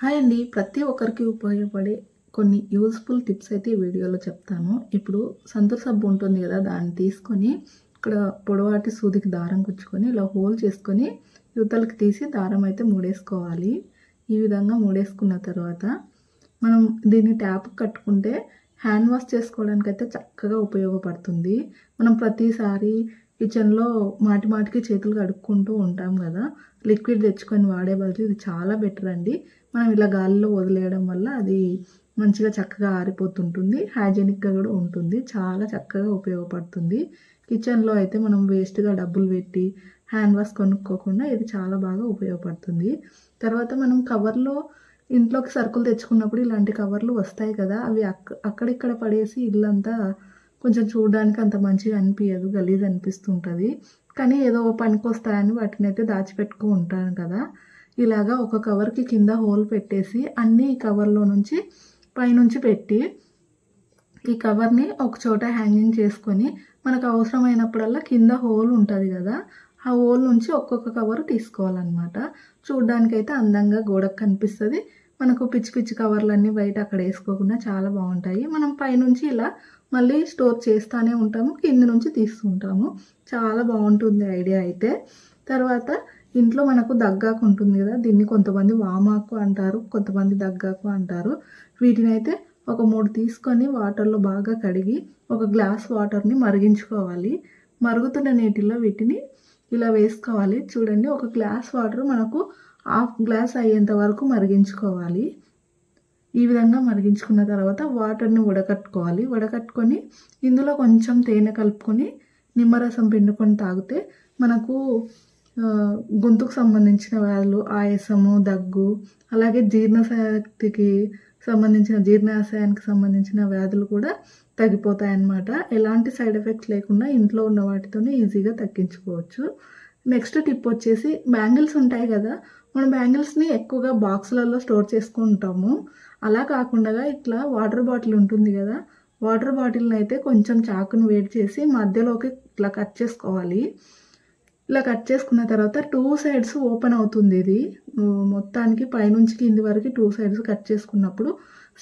Hi అండి. ప్రతి ఒక్కరికి ఉపయోగపడే కొన్ని యూస్ఫుల్ టిప్స్ అయితే ఈ వీడియోలో చెప్తాను. ఇప్పుడు సంతూర్ సబ్బు ఉంటుంది కదా దాన్ని తీసుకొని ఇక్కడ పొడవాటి సూదికి దారం కుచ్చుకొని ఇలా హోల్ చేసుకొని యువతలకి తీసి దారం అయితే మూడేసుకోవాలి. ఈ విధంగా మూడేసుకున్న తర్వాత మనం దీన్ని ట్యాప్ కట్టుకుంటే హ్యాండ్ వాష్ చేసుకోవడానికి అయితే చక్కగా ఉపయోగపడుతుంది. మనం ప్రతిసారి కిచెన్లో మాటి మాటికి చేతులు కడుక్కుంటూ ఉంటాం కదా. లిక్విడ్ తెచ్చుకొని వాడే బదులు ఇది చాలా బెటర్ అండి. మనం ఇలా గాలిలో వదిలేయడం వల్ల అది మంచిగా చక్కగా ఆరిపోతుంటుంది. హైజెనిక్గా కూడా ఉంటుంది. చాలా చక్కగా ఉపయోగపడుతుంది. కిచెన్లో అయితే మనం వేస్ట్గా డబ్బులు పెట్టి హ్యాండ్ వాష్ కొనుక్కోకుండా ఇది చాలా బాగా ఉపయోగపడుతుంది. తర్వాత మనం కవర్లో ఇంట్లోకి సరుకులు తెచ్చుకున్నప్పుడు ఇలాంటి కవర్లు వస్తాయి కదా. అవి అక్క అక్కడిక్కడ పడేసి ఇల్లంతా కొంచెం చూడడానికి అంత మంచిగా అనిపించదు గలీజ్ అనిపిస్తుంటుంది. కానీ ఏదో పనికి వస్తాయని వాటిని అయితే దాచిపెట్టుకో ఉంటాను కదా. ఇలాగా ఒక కవర్కి కింద హోల్ పెట్టేసి అన్నీ ఈ కవర్లో నుంచి పైనుంచి పెట్టి ఈ కవర్ని ఒక చోట హ్యాంగింగ్ చేసుకొని మనకు అవసరమైనప్పుడల్లా కింద హోల్ ఉంటుంది కదా ఆ హోల్ నుంచి ఒక్కొక్క కవర్ తీసుకోవాలన్నమాట. చూడ్డానికైతే అందంగా గోడకు కనిపిస్తుంది. మనకు పిచ్చి పిచ్చి కవర్లన్నీ బయట అక్కడ వేసుకోకుండా చాలా బాగుంటాయి. మనం పైనుంచి ఇలా మళ్ళీ స్టోర్ చేస్తూనే ఉంటాము కింద నుంచి తీస్తుంటాము. చాలా బాగుంటుంది ఐడియా అయితే. తర్వాత ఇంట్లో మనకు దగ్గాకు ఉంటుంది కదా దీన్ని కొంతమంది వామాకు అంటారు కొంతమంది దగ్గాకు అంటారు. వీటిని అయితే ఒక మూడు తీసుకొని వాటర్లో బాగా కడిగి ఒక గ్లాస్ వాటర్ని మరిగించుకోవాలి. మరుగుతున్న నీటిలో వీటిని ఇలా వేసుకోవాలి. చూడండి ఒక గ్లాస్ వాటర్ మనకు హాఫ్ గ్లాస్ అయ్యేంత వరకు మరిగించుకోవాలి. ఈ విధంగా మరిగించుకున్న తర్వాత వాటర్ని వడకట్టుకోవాలి. వడకట్టుకొని ఇందులో కొంచెం తేనె కలుపుకొని నిమ్మరసం పిండుకొని తాగితే మనకు గొంతుకు సంబంధించిన వ్యాధులు ఆయాసము దగ్గు అలాగే జీర్ణశక్తికి సంబంధించిన జీర్ణాశయానికి సంబంధించిన వ్యాధులు కూడా తగ్గిపోతాయన్నమాట. ఎలాంటి సైడ్ ఎఫెక్ట్స్ లేకుండా ఇంట్లో ఉన్న వాటితోనే ఈజీగా తగ్గించుకోవచ్చు. నెక్స్ట్ టిప్ వచ్చేసి బ్యాంగిల్స్ ఉంటాయి కదా మనం బ్యాంగిల్స్ని ఎక్కువగా బాక్సులలో స్టోర్ చేసుకుంటాము. అలా కాకుండా ఇట్లా వాటర్ బాటిల్ ఉంటుంది కదా వాటర్ బాటిల్ని అయితే కొంచెం చాకుని వేడి చేసి మధ్యలోకి ఇట్లా కట్ చేసుకోవాలి. ఇలా కట్ చేసుకున్న తర్వాత టూ సైడ్స్ ఓపెన్ అవుతుంది ఇది. మొత్తానికి పైనుంచి కింది వరకు టూ సైడ్స్ కట్ చేసుకున్నప్పుడు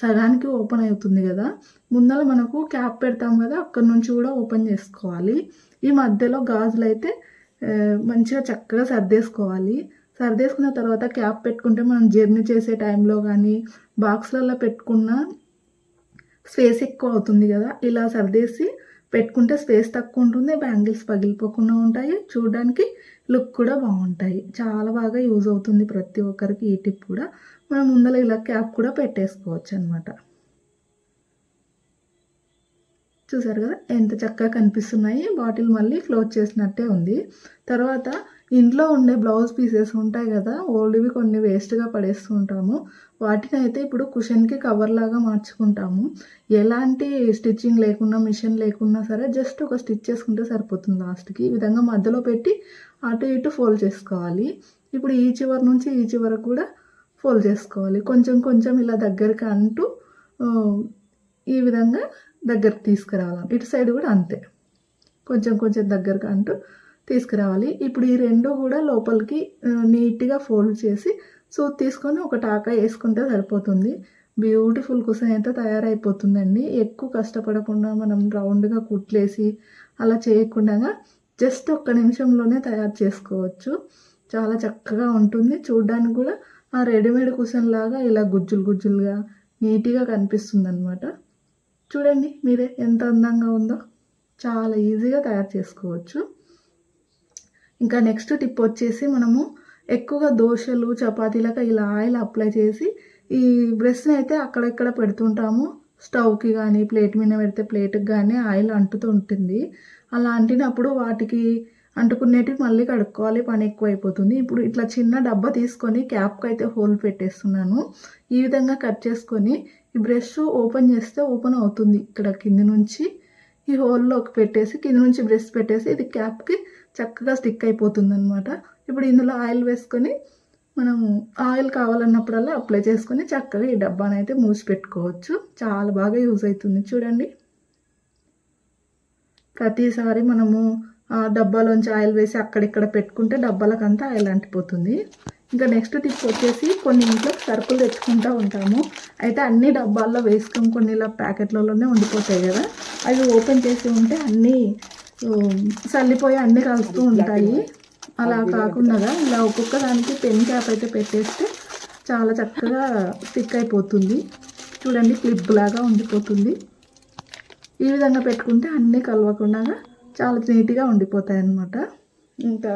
సగానికి ఓపెన్ అవుతుంది కదా. ముందర మనకు క్యాప్ పెడతాం కదా అక్కడి నుంచి కూడా ఓపెన్ చేసుకోవాలి. ఈ మధ్యలో గాజులు అయితే మంచిగా చక్కగా సర్దేసుకోవాలి. సర్దేసుకున్న తర్వాత క్యాప్ పెట్టుకుంటే మనం జర్నీ చేసే టైంలో కానీ బాక్స్లలో పెట్టుకున్న స్పేస్ ఎక్కువ అవుతుంది కదా. ఇలా సర్దేసి పెట్టుకుంటే స్పేస్ తక్కువ ఉంటుంది బ్యాంగిల్స్ పగిలిపోకుండా ఉంటాయి. చూడడానికి లుక్ కూడా బాగుంటాయి. చాలా బాగా యూజ్ అవుతుంది ప్రతి ఒక్కరికి ఈ టిప్ కూడా. మనం ముందర ఇలా క్యాప్ కూడా పెట్టేసుకోవచ్చు అనమాట చూసారు కదా ఎంత చక్కగా కనిపిస్తున్నాయి. బాటిల్ మళ్ళీ క్లోజ్ చేసినట్టే ఉంది. తర్వాత ఇంట్లో ఉండే బ్లౌజ్ పీసెస్ ఉంటాయి కదా ఓల్డ్వి కొన్ని వేస్ట్గా పడేస్తూ ఉంటాము వాటిని అయితే ఇప్పుడు కుషన్కి కవర్ లాగా మార్చుకుంటాము. ఎలాంటి స్టిచ్చింగ్ లేకుండా మిషన్ లేకున్నా సరే జస్ట్ ఒక స్టిచ్ చేసుకుంటే సరిపోతుంది లాస్ట్కి. ఈ విధంగా మధ్యలో పెట్టి అటు ఇటు ఫోల్డ్ చేసుకోవాలి. ఇప్పుడు ఈ చివరి నుంచి ఈ చివరకు కూడా ఫోల్డ్ చేసుకోవాలి. కొంచెం కొంచెం ఇలా దగ్గరికి అంటూ ఈ విధంగా దగ్గరకు తీసుకురావాలి. ఇటు సైడ్ కూడా అంతే. కొంచెం కొంచెం దగ్గరకు అంటూ తీసుకురావాలి. ఇప్పుడు ఈ రెండు కూడా లోపలికి నీట్గా ఫోల్డ్ చేసి సో తీసుకొని ఒక టాకా వేసుకుంటే సరిపోతుంది. బ్యూటిఫుల్ కుసన్ అయితే తయారైపోతుందండి. ఎక్కువ కష్టపడకుండా మనం రౌండ్గా కుట్లేసి అలా చేయకుండా జస్ట్ ఒక్క నిమిషంలోనే తయారు చేసుకోవచ్చు. చాలా చక్కగా ఉంటుంది. చూడ్డానికి కూడా ఆ రెడీమేడ్ కుషన్ లాగా ఇలా గుజ్జులు గుజ్జులుగా నీట్గా కనిపిస్తుంది అనమాట చూడండి మీరే ఎంత అందంగా ఉందో. చాలా ఈజీగా తయారు చేసుకోవచ్చు. ఇంకా నెక్స్ట్ టిప్ వచ్చేసి మనము ఎక్కువగా దోశలు చపాతీలకు ఇలా ఆయిల్ అప్లై చేసి ఈ బ్రష్ని అయితే అక్కడెక్కడ పెడుతుంటాము. స్టవ్కి కానీ ప్లేట్ మీద పెడితే ప్లేట్కి కానీ ఆయిల్ అంటుతూ ఉంటుంది. అలా అంటినప్పుడు వాటికి అంటుకునేటివి మళ్ళీ కడుక్కోవాలి పని ఎక్కువ అయిపోతుంది ఇప్పుడు ఇట్లా చిన్న డబ్బా తీసుకొని క్యాప్కి అయితే హోల్ పెట్టేస్తున్నాను. ఈ విధంగా కట్ చేసుకొని ఈ బ్రష్ ఓపెన్ చేస్తే ఓపెన్ అవుతుంది. ఇక్కడ కింది నుంచి ఈ హోల్లోకి పెట్టేసి కింద నుంచి బ్రష్ పెట్టేసి ఇది క్యాప్కి చక్కగా స్టిక్ అయిపోతుంది అనమాట ఇప్పుడు ఇందులో ఆయిల్ వేసుకొని మనము ఆయిల్ కావాలన్నప్పుడల్లా అప్లై చేసుకొని చక్కగా ఈ డబ్బాని అయితే మూసి పెట్టుకోవచ్చు. చాలా బాగా యూజ్ అవుతుంది. చూడండి. ప్రతిసారి మనము డబ్బాలోంచి ఆయిల్ వేసి అక్కడిక్కడ పెట్టుకుంటే డబ్బాలకంతా ఆయిల్ అంటిపోతుంది. ఇంకా నెక్స్ట్ టిప్ వచ్చేసి కొన్ని ఇంట్లో సరుకులు తెచ్చుకుంటూ ఉంటాము. అయితే అన్ని డబ్బాల్లో వేసుకొని కొన్ని ఇలా ప్యాకెట్లలోనే ఉండిపోతాయి కదా. అవి ఓపెన్ చేసి ఉంటే అన్నీ చల్లిపోయి అన్నీ కలుస్తూ ఉంటాయి. అలా కాకుండా ఇలా ఒక్కొక్క దానికి పెన్ క్యాప్ అయితే పెట్టేస్తే చాలా చక్కగా స్టిక్ అయిపోతుంది. చూడండి క్లిప్ లాగా ఉండిపోతుంది. ఈ విధంగా పెట్టుకుంటే అన్నీ కలవకుండా చాలా నీట్గా ఉండిపోతాయి అన్నమాట ఇంకా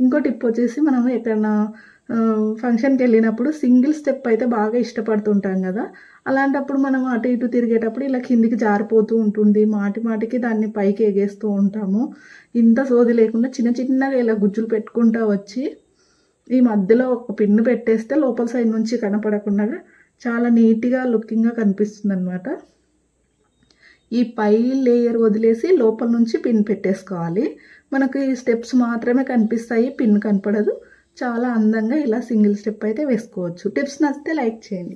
ఇంకో టిప్ వచ్చేసి మనం ఎక్కడన్నా ఫంక్షన్కి వెళ్ళినప్పుడు సింగిల్ స్టెప్ అయితే బాగా ఇష్టపడుతుంటాం కదా. అలాంటప్పుడు మనం అటు ఇటు తిరిగేటప్పుడు ఇలా కిందికి జారిపోతూ ఉంటుంది. మాటి మాటికి దాన్ని పైకి ఎగేస్తూ ఉంటాము. ఇంత సోది లేకుండా చిన్న చిన్నగా ఇలా గుజ్జులు పెట్టుకుంటూ వచ్చి ఈ మధ్యలో ఒక పిన్ను పెట్టేస్తే లోపల సైడ్ నుంచి కనపడకుండా చాలా నీట్గా లుకింగ్గా కనిపిస్తుంది అనమాట ఈ పై లేయర్ వదిలేసి లోపల నుంచి పిన్ పెట్టేసుకోవాలి. మనకు ఈ స్టెప్స్ మాత్రమే కనిపిస్తాయి పిన్ కనపడదు. చాలా అందంగా ఇలా సింగిల్ స్టెప్ అయితే వేసుకోవచ్చు. టిప్స్ నచ్చితే లైక్ చేయండి.